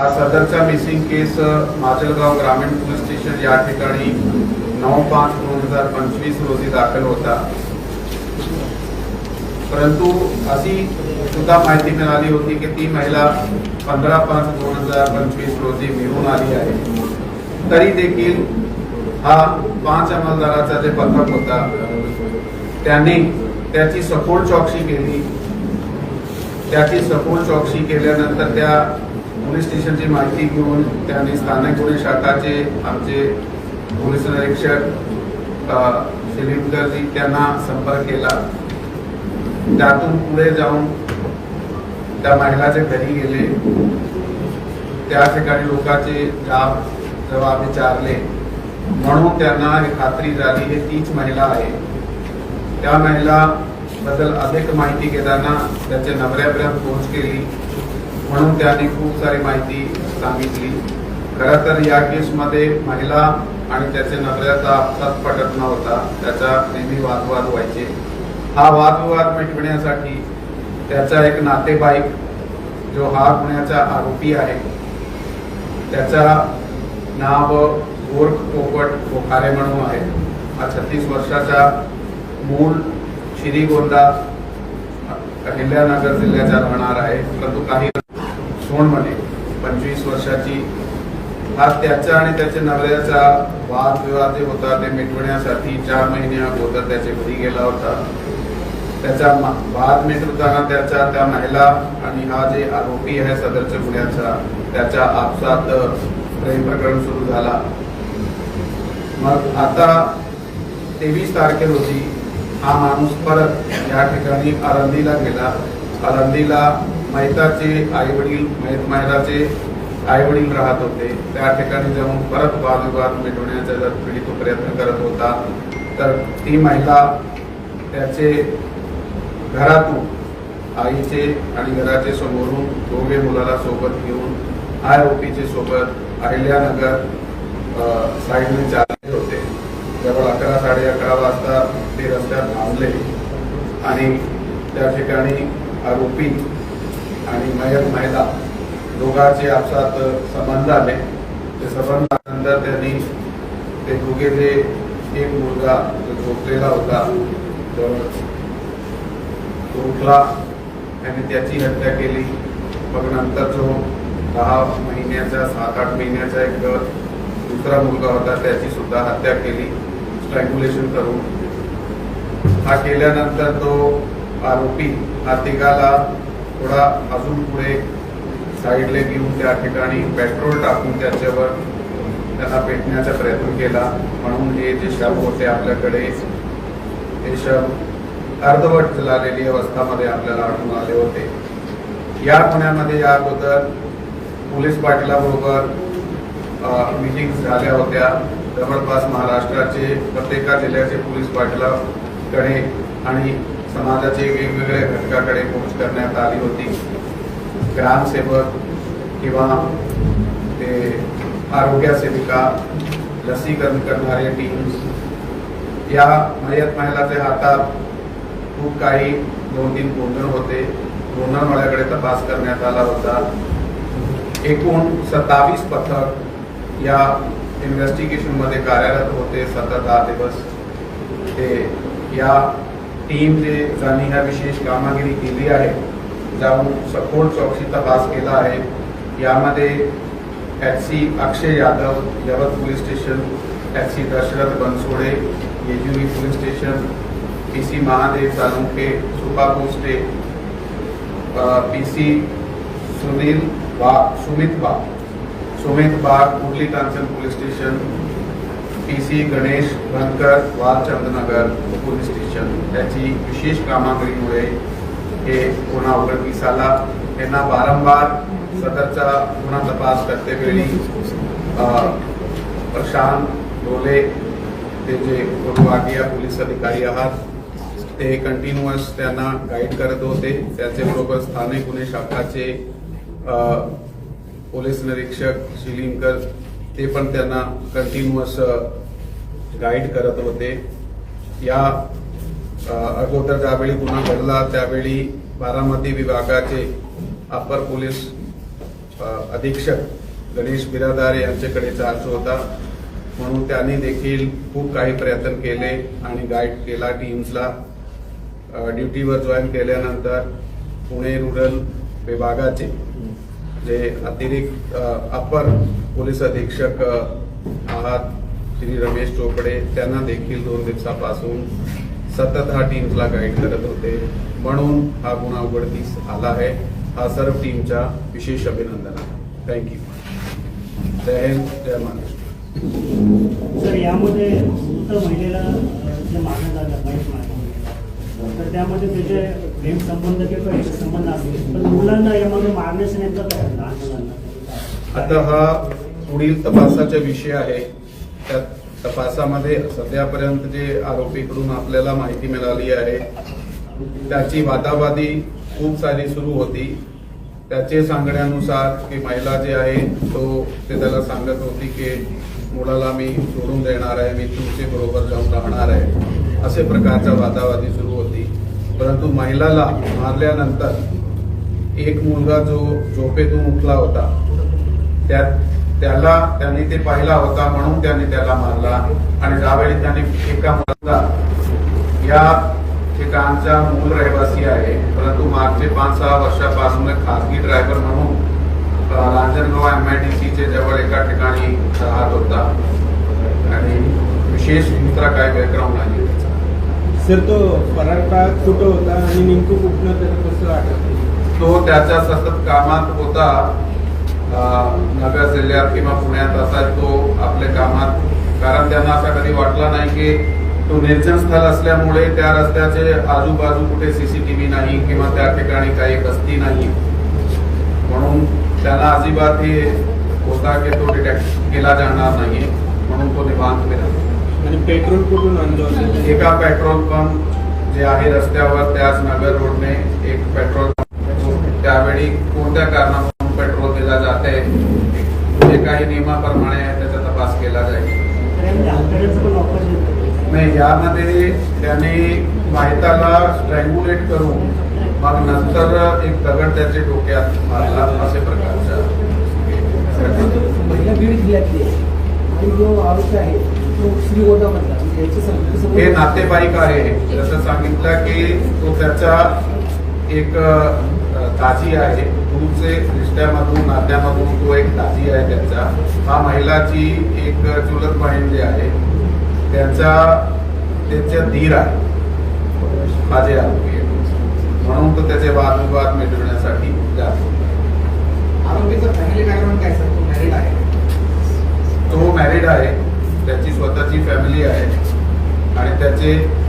हा सदरचा मिसिंग केस माजलगाव ग्रामीण police station या ठिकाणी नऊ पाच दोन हजार पंचवीस रोजी दाखल होता. परंतु अशी सुद्धा माहिती मिळाली होती की ती महिला पंधरा पाच दोन हजार पंचवीस रोजी मिळून आली आहे. तरी देखील हा पाच अंमलदाराचा जे पथक होता त्यांनी त्याची सखोल चौकशी केली. त्याची सखोल चौकशी केल्यानंतर त्या पोलीस स्टेशनची माहिती घेऊन त्यांनी स्थानिक गुन्हे शाखाचे आमचे पोलीस निरीक्षक अ, शिलिंगरजी त्यांना संपर्क केला. त्यातून पुढे जाऊन त्या महिलाच्या घरी गेले. त्या ठिकाणी लोकांचे जाब जबाब विचारले. म्हणून त्यांना ही खात्री झाली हे तीच महिला आहे. त्या महिला बद्दल अधिक माहिती घेताना त्याच्या नवऱ्यापर्यंत पोहोच केली. म्हणून त्यांनी खूप सारी माहिती सांगितली. खरं तर या केसमध्ये महिला आणि त्याचे नवऱ्याचा आपसात पटत नव्हता. त्याचा नेहमी वादवाद व्हायचे. हा वादविवाद मिटविण्यासाठी त्याचा एक नातेवाईक जो हा गुन्ह्याचा आरोपी आहे त्याचा नाव गोरख पोपट पोखारे म्हणून आहे. हा छत्तीस वर्षाचा मूळ श्रीगोंदा अहिल्यानगर जिल्ह्याच्या राहणार आहे. परंतु काही सोनमध्ये पंचवीस वर्षाची. हा त्याचा आणि त्याच्या नवऱ्याचा वादविवाद जे होता ते मिटवण्यासाठी चार महिने अगोदर त्याच्या घरी गेला होता. त्याचा वाद मिटवताना त्याचा त्या महिला आणि हा जे आरोपी आहे सदरच्या गुन्ह्याचा त्याच्या आपसात प्रेम प्रकरण सुरू झाला. मग आता तेवीस तारखे रोजी हा माणूस परत या ठिकाणी आरंदीला गेला. आरंदीला मैताचे आई वडील महिलाचे आई वडील राहत होते. त्या ठिकाणी जाऊन परत वादविवाद मिटवण्याचा जर पिढी तो प्रयत्न करत होता तर ती महिला त्याचे घरातून आईचे आणि घराचे समोरून दोघे मुलाला सोबत घेऊन आय ओ पीचे सोबत अहिल्यानगर साईडने चालले होते. जवळ अकरा साडे अकरा वाजता ते रस्त्यात थांबले आणि त्या ठिकाणी आरोपी आणि मयत महिला दोघांचे आपसात संबंध आले. ते संबंधानंतर त्यांनी ते दोघे जे एक मुलगा झोपलेला होता तर तो उठला. त्याने त्याची हत्या केली. मग नंतर जो दहा महिन्याचा सात आठ महिन्याचा एक दुसरा मुलगा होता त्याची सुद्धा हत्या केली स्ट्रँग्युलेशन करून. हा केल्यानंतर तो आरोपी हा तिघाला थोडा अजून पुढे साईडला घेऊन त्या ठिकाणी पेट्रोल टाकून त्याच्यावर त्यांना पेटण्याचा प्रयत्न केला. म्हणून हे जे शव होते आपल्याकडे हे शव अर्धवट झालेली अवस्थामध्ये आपल्याला आढळून आले होते. या पुण्यामध्ये या अगोदर पोलीस पाटलाबरोबर मिटिंग झाल्या होत्या. जवळपास महाराष्ट्राचे प्रत्येका जिल्ह्याचे पोलीस पाटलाकडे आणि समाजाचे वेगवेगळ्या घटकाकडे पोहोच करण्यात आली होती. ग्रामसेवक किंवा ते आरोग्य सेविका लसीकरण करणारे टीम्स या मयत महिलाच्या हातात खूप काही दोन तीन गोंधळ होते. गोंधळवाड्याकडे तपास करण्यात आला होता. एकूण सत्तावीस पथक या इन्व्हेस्टिगेशनमध्ये कार्यरत होते सतत दहा दिवस. ते या टीमने ज्यांनी ह्या विशेष कामगिरी केली आहे जाऊन सखोल चौकशी तपास केला आहे. यामध्ये H C Akshay Yadav Yavat police station H C Dashrath Bansode Jejuri police station P C Mahadev Salunke Supa पोस्टे P C Sunil वा सुमित बाग सुमित बाग कुर्ली Kanchan police station P C Ganesh Bankar Walchandnagar police station. याची विशेष कामागिरीमुळे हे गुन्हा उघडकीस आला यांना वारंवार सदरचा गुन्हा तपास करतेवेळी अ, प्रशांत डोले ते जे पूर्वभागीय पोलीस अधिकारी आहात ते कंटिन्युअस त्यांना गाईड करत होते त्याचबरोबर स्थानिक गुन्हे शाखाचे अ, पोलीस निरीक्षक शिलिंकर ते पण त्यांना कंटिन्युअस गाईड करत होते. या अगोदर ज्यावेळी गुन्हा घडला त्यावेळी बारामती विभागाचे अपर पोलीस अधीक्षक गणेश बिरादार यांच्याकडे चार्ज होता. म्हणून त्यांनी देखील खूप काही प्रयत्न केले आणि गाईड केला टीम्सला ड्युटीवर जॉईन केल्यानंतर पुणे रुरल विभागाचे जे अतिरिक्त अपर पोलीस अधीक्षक आहात श्री रमेश चोपडे त्यांना देखील दोन दिवसापासून सतत हा टीमला गाईड करत होते. म्हणून हा गुन्हा उघडकीस आला आहे. हा सर्व टीमच्या विशेष अभिनंदन आहे थँक्यू जय हिंद जय महाराष्ट्र. सर यामध्ये मृत महिलेला जे मारण्यात आलं तर त्यामध्ये त्याचे प्रेम संबंध किंवा संबंध असतील पण मुलांना यामध्ये मारण्याचं नेमकं काय लहान मुलांना. आता हा पुढील तपासाचा विषय आहे. त्या तपासामध्ये सध्यापर्यंत जे आरोपीकडून आपल्याला माहिती मिळाली आहे त्याची वादावादी खूप सारी सुरू होती. त्याचे सांगण्यानुसार की महिला जे आहे तो ते त्याला सांगत होती की मुलाला मी सोडून देणार आहे मी तुमचे बरोबर जाऊन राहणार आहे. असे प्रकारच्या वादावादी सुरू परंतु महिलाला मारल्यानंतर एक मुलगा जो झोपेतून उठला होता त्या त्याला त्यांनी ते पाहिला होता म्हणून त्याने त्याला मारला आणि ज्यावेळी त्याने एका मुलाला या ठिकाणचा मूळ रहिवासी आहे परंतु मागचे पाच सहा वर्षापासून खासगी ड्रायव्हर म्हणून रांजणगाव एम आय डी सीचे जवळ एका ठिकाणी राहत होता. आणि विशेष दुसरा काय बॅकग्राऊंड नाही. सर तो फरार काळात कुठं होता आणि नेमकं कुठनं त्याला कसं आठवतं? तो त्याच्या सतत कामात होता. नव्या नगर जिल्ह्यात किंवा पुण्यात असा तो आपल्या कामात. कारण त्यांना असा कधी वाटला नाही की तो निर्जन स्थळ असल्यामुळे त्या रस्त्याचे आजूबाजू कुठे सीसीटीव्ही नाही किंवा त्या ठिकाणी काही गस्ती नाही. म्हणून त्यांना अजिबात हे होता की तो डिटेक्ट केला जाणार नाही. म्हणून तो निवांत मिळाला आणि पेट्रोल कुठून आणलं एका पेट्रोल पंप जे आहे रस्त्यावर त्याच नगर रोडने एक पेट्रोल पंप. त्यावेळी कोणत्या कारणावरून पेट्रोल दिला जाते? जे काही नियमाप्रमाणे आहे त्याचा तपास केला जाईल. नाही यामध्ये त्याने माहिताला स्ट्रँग्युलेट करून मग नंतर एक दगड त्याच्या डोक्यात मारला असे प्रकारचा. हे नातेवाईक आहे. जसं सांगितलं की तो त्याचा एक दाजी आहे. दूरचे रिश्त्यामधून नात्यामधून तो एक दाजी आहे त्यांचा. हा महिलाची एक चुलत बहीण जी आहे. त्यांचा त्यांच्या धीर आहे. माझे आरोग्य आरोपी म्हणून तो त्याचे वादविवाद मिटवण्यासाठी जातो. आरोपीचं फॅमिली बॅकग्राऊंड काय सर तो मॅरिड आहे तो मॅरिड आहे